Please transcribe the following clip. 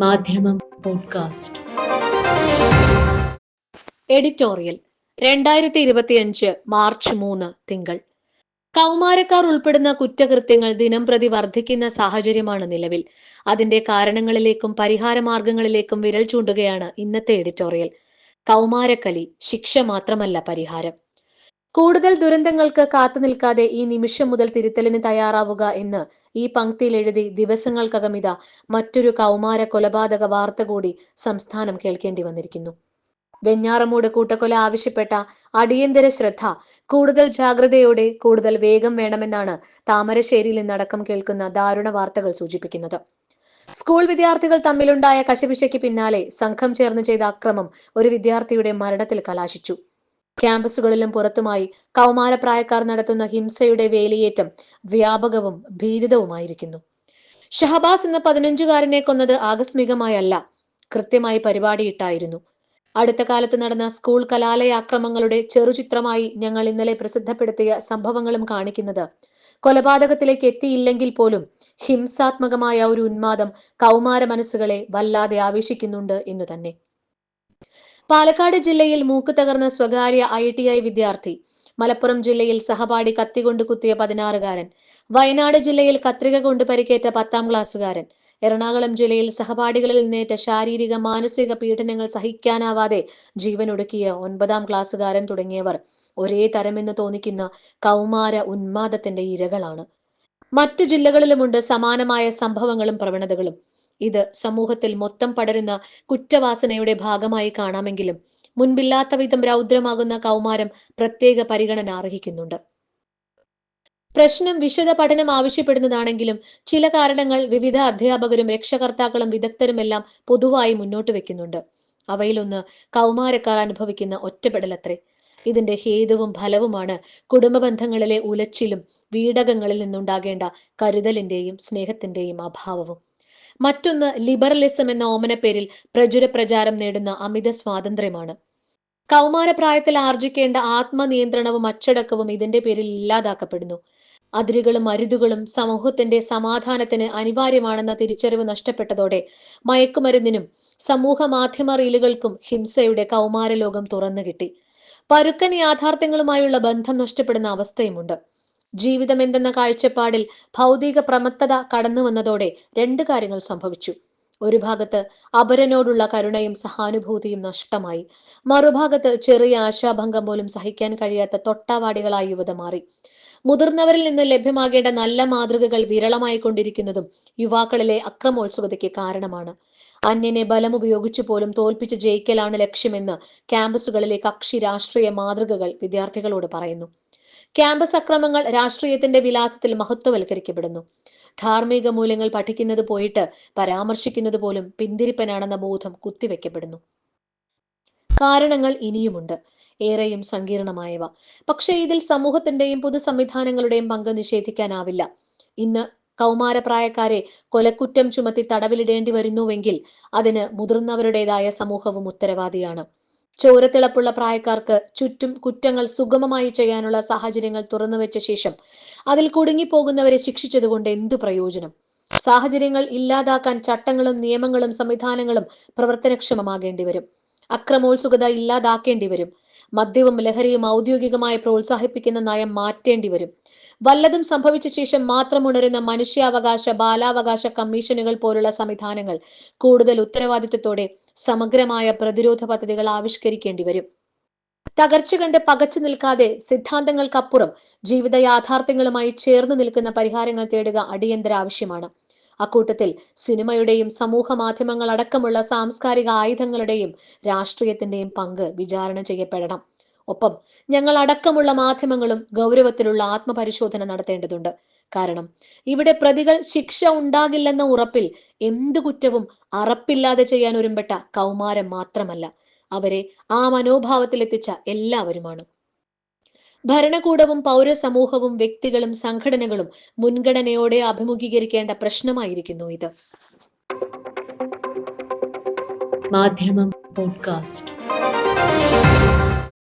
മാധ്യമം podcast. Editorial. രണ്ടായിരത്തി ഇരുപത്തിയഞ്ച് മാർച്ച് മൂന്ന് തിങ്കൾ. കൗമാരക്കാർ ഉൾപ്പെടുന്ന കുറ്റകൃത്യങ്ങൾ ദിനംപ്രതി വർദ്ധിക്കുന്ന സാഹചര്യമാണ് നിലവിൽ. അതിന്റെ കാരണങ്ങളിലേക്കും പരിഹാര മാർഗങ്ങളിലേക്കും വിരൽ ചൂണ്ടുകയാണ് ഇന്നത്തെ എഡിറ്റോറിയൽ. കൗമാരക്കലി ശിക്ഷ മാത്രമല്ല പരിഹാരം. കൂടുതൽ ദുരന്തങ്ങൾക്ക് കാത്തു നിൽക്കാതെ ഈ നിമിഷം മുതൽ തിരുത്തലിന് തയ്യാറാവുക എന്ന് ഈ പങ്ക്തിയിൽ എഴുതി ദിവസങ്ങൾക്കകം ഇതാ മറ്റൊരു കൗമാര കൊലപാതക വാർത്ത കൂടി സംസ്ഥാനം കേൾക്കേണ്ടി വന്നിരിക്കുന്നു. വെഞ്ഞാറമൂട് കൂട്ടക്കൊല ആവശ്യപ്പെട്ട അടിയന്തര ശ്രദ്ധ കൂടുതൽ ജാഗ്രതയോടെ കൂടുതൽ വേഗം വേണമെന്നാണ് താമരശ്ശേരിയിൽ നിന്നടക്കം കേൾക്കുന്ന ദാരുണ വാർത്തകൾ സൂചിപ്പിക്കുന്നത്. സ്കൂൾ വിദ്യാർത്ഥികൾ തമ്മിലുണ്ടായ കശപിശയ്ക്ക് പിന്നാലെ സംഘം ചേർന്ന് ചെയ്ത അക്രമം ഒരു വിദ്യാർത്ഥിയുടെ മരണത്തിൽ കലാശിച്ചു. ക്യാമ്പസുകളിലും പുറത്തുമായി കൗമാരപ്രായക്കാർ നടത്തുന്ന ഹിംസയുടെ വേലിയേറ്റം വ്യാപകവും ഭീതിതവുമായിരിക്കുന്നു. ഷഹബാസ് എന്ന പതിനഞ്ചുകാരനെ കൊന്നത് ആകസ്മികമായല്ല കൃത്യമായി പരിപാടിയിട്ടായിരുന്നു. അടുത്ത കാലത്ത് നടന്ന സ്കൂൾ കലാലയ ആക്രമങ്ങളുടെ ചെറുചിത്രമായി ഞങ്ങൾ ഇന്നലെ പ്രസിദ്ധപ്പെടുത്തിയ സംഭവങ്ങളും കാണിക്കുന്നത് കൊലപാതകത്തിലേക്ക് എത്തിയില്ലെങ്കിൽ പോലും ഹിംസാത്മകമായ ഒരു ഉന്മാദം കൗമാര മനസ്സുകളെ വല്ലാതെ ആവേശിക്കുന്നുണ്ട് എന്ന് തന്നെ. പാലക്കാട് ജില്ലയിൽ മൂക്ക് തകർന്ന സ്വകാര്യ ഐ ടി ഐ വിദ്യാർത്ഥി. മലപ്പുറം ജില്ലയിൽ സഹപാഠി കത്തികൊണ്ട് കുത്തിയ പതിനാറുകാരൻ. വയനാട് ജില്ലയിൽ കത്രിക കൊണ്ട് പരിക്കേറ്റ പത്താം ക്ലാസ്സുകാരൻ. എറണാകുളം ജില്ലയിൽ സഹപാഠികളിൽ നിന്നേറ്റ ശാരീരിക മാനസിക പീഡനങ്ങൾ സഹിക്കാനാവാതെ ജീവനൊടുക്കിയ ഒൻപതാം ക്ലാസ്സുകാരൻ തുടങ്ങിയവർ ഒരേ തരമെന്ന് തോന്നിക്കുന്ന കൗമാര ഉന്മാദത്തിന്റെ ഇരകളാണ്. മറ്റു ജില്ലകളിലുമുണ്ട് സമാനമായ സംഭവങ്ങളും പ്രവണതകളും. ഇത് സമൂഹത്തിൽ മൊത്തം പടരുന്ന കുറ്റവാസനയുടെ ഭാഗമായി കാണാമെങ്കിലും മുൻപില്ലാത്ത വിധം രൗദ്രമാകുന്ന കൗമാരം പ്രത്യേക പരിഗണന അർഹിക്കുന്നുണ്ട്. പ്രശ്നം വിശദ പഠനം ആവശ്യപ്പെടുന്നതാണെങ്കിലും ചില കാരണങ്ങൾ വിവിധ അധ്യാപകരും രക്ഷകർത്താക്കളും വിദഗ്ധരുമെല്ലാം പൊതുവായി മുന്നോട്ട് വെക്കുന്നുണ്ട്. അവയിലൊന്ന് കൗമാരക്കാർ അനുഭവിക്കുന്ന ഒറ്റപ്പെടലത്രേ. ഇതിന്റെ ഹേതുവും ഫലവുമാണ് കുടുംബ ബന്ധങ്ങളിലെ ഉലച്ചിലും വീടകങ്ങളിൽ നിന്നുണ്ടാകേണ്ട കരുതലിന്റെയും സ്നേഹത്തിന്റെയും അഭാവവും. മറ്റൊന്ന് ലിബറലിസം എന്ന ഓമന ഓമനപ്പേരിൽ പ്രചുര പ്രചാരം നേടുന്ന അമിത സ്വാതന്ത്ര്യമാണ്. കൗമാരപ്രായത്തിൽ ആർജിക്കേണ്ട ആത്മനിയന്ത്രണവും അച്ചടക്കവും ഇതിന്റെ പേരിൽ ഇല്ലാതാക്കപ്പെടുന്നു. അതിരുകളും അരുതുകളും സമൂഹത്തിന്റെ സമാധാനത്തിന് അനിവാര്യമാണെന്ന തിരിച്ചറിവ് നഷ്ടപ്പെട്ടതോടെ മയക്കുമരുന്നിനും സമൂഹ മാധ്യമ റീലുകൾക്കും ഹിംസയുടെ കൗമാരലോകം തുറന്നു കിട്ടി പരുക്കൻ യാഥാർത്ഥ്യങ്ങളുമായുള്ള ബന്ധം നഷ്ടപ്പെടുന്ന അവസ്ഥയുമുണ്ട്. ജീവിതം എന്തെന്ന കാഴ്ചപ്പാടിൽ ഭൗതിക പ്രമത്തത കടന്നു വന്നതോടെ രണ്ട് കാര്യങ്ങൾ സംഭവിച്ചു. ഒരു ഭാഗത്ത് അപരനോടുള്ള കരുണയും സഹാനുഭൂതിയും നഷ്ടമായി. മറുഭാഗത്ത് ചെറിയ ആശാഭംഗം പോലും സഹിക്കാൻ കഴിയാത്ത തൊട്ടാവാടികളായി യുവത മാറി. മുതിർന്നവരിൽ നിന്ന് ലഭ്യമാകേണ്ട നല്ല മാതൃകകൾ വിരളമായി കൊണ്ടിരിക്കുന്നതും യുവാക്കളിലെ അക്രമോത്സുകതയ്ക്ക് കാരണമാണ്. അന്യനെ ബലം ഉപയോഗിച്ചു പോലും തോൽപ്പിച്ച് ജയിക്കലാണ് ലക്ഷ്യമെന്ന് ക്യാമ്പസുകളിലെ കക്ഷി രാഷ്ട്രീയ മാതൃകകൾ വിദ്യാർത്ഥികളോട് പറയുന്നു. ക്യാമ്പസ് അക്രമങ്ങൾ രാഷ്ട്രീയത്തിന്റെ വിലാസത്തിൽ മഹത്വവൽക്കരിക്കപ്പെടുന്നു. ധാർമ്മിക മൂല്യങ്ങൾ പഠിക്കുന്നത് പോയിട്ട് പരാമർശിക്കുന്നത് പോലും പിന്തിരിപ്പനാണെന്ന ബോധം കുത്തിവെക്കപ്പെടുന്നു. കാരണങ്ങൾ ഇനിയുമുണ്ട്. ഏറെയും സങ്കീർണമായവ. പക്ഷേ ഇതിൽ സമൂഹത്തിന്റെയും പൊതു സംവിധാനങ്ങളുടെയും പങ്ക് നിഷേധിക്കാനാവില്ല. ഇന്ന് കൗമാരപ്രായക്കാരെ കൊലക്കുറ്റം ചുമത്തി തടവിലിടേണ്ടി വരുന്നുവെങ്കിൽ അതിന് മുതിർന്നവരുടേതായ സമൂഹവും ഉത്തരവാദിയാണ്. ചോരത്തിളപ്പുള്ള പ്രായക്കാർക്ക് ചുറ്റും കുറ്റങ്ങൾ സുഗമമായി ചെയ്യാനുള്ള സാഹചര്യങ്ങൾ തുറന്നുവെച്ച ശേഷം അതിൽ കുടുങ്ങിപ്പോകുന്നവരെ ശിക്ഷിച്ചതുകൊണ്ട് എന്തു പ്രയോജനം? സാഹചര്യങ്ങൾ ഇല്ലാതാക്കാൻ ചട്ടങ്ങളും നിയമങ്ങളും സംവിധാനങ്ങളും പ്രവർത്തനക്ഷമമാകേണ്ടി വരും. അക്രമോത്സുകത ഇല്ലാതാക്കേണ്ടി വരും. മദ്യവും ലഹരിയും ഔദ്യോഗികമായി പ്രോത്സാഹിപ്പിക്കുന്ന നയം മാറ്റേണ്ടി വരും. വല്ലതും സംഭവിച്ച ശേഷം മാത്രം ഉണരുന്ന മനുഷ്യാവകാശ ബാലാവകാശ കമ്മീഷനുകൾ പോലുള്ള സംവിധാനങ്ങൾ കൂടുതൽ ഉത്തരവാദിത്വത്തോടെ സമഗ്രമായ പ്രതിരോധ പദ്ധതികൾ ആവിഷ്കരിക്കേണ്ടി വരും. തകർച്ച കണ്ട് പകച്ചു നിൽക്കാതെ സിദ്ധാന്തങ്ങൾക്കപ്പുറം ജീവിത യാഥാർത്ഥ്യങ്ങളുമായി ചേർന്ന് നിൽക്കുന്ന പരിഹാരങ്ങൾ തേടുക അടിയന്തര ആവശ്യമാണ്. അക്കൂട്ടത്തിൽ സിനിമയുടെയും സമൂഹ മാധ്യമങ്ങൾ അടക്കമുള്ള സാംസ്കാരിക ആയുധങ്ങളുടെയും രാഷ്ട്രീയത്തിന്റെയും പങ്ക് വിചാരണ ചെയ്യപ്പെടണം. ഒപ്പം ഞങ്ങൾ അടക്കമുള്ള മാധ്യമങ്ങളും ഗൗരവത്തിലുള്ള ആത്മപരിശോധന നടത്തേണ്ടതുണ്ട്. കാരണം ഇവിടെ പ്രതികൾ ശിക്ഷ ഉണ്ടാകില്ലെന്ന ഉറപ്പിൽ എന്തു കുറ്റവും അറപ്പില്ലാതെ ചെയ്യാൻ ഒരുമ്പെട്ട കൗമാരം മാത്രമല്ല. അവരെ ആ മനോഭാവത്തിലെത്തിച്ച എല്ലാവരുമാണ്. ഭരണകൂടവും പൗരസമൂഹവും വ്യക്തികളും സംഘടനകളും മുൻഗണനയോടെ അഭിമുഖീകരിക്കേണ്ട പ്രശ്നമായിരിക്കുന്നു ഇത്. മാധ്യമം പോഡ്കാസ്റ്റ്.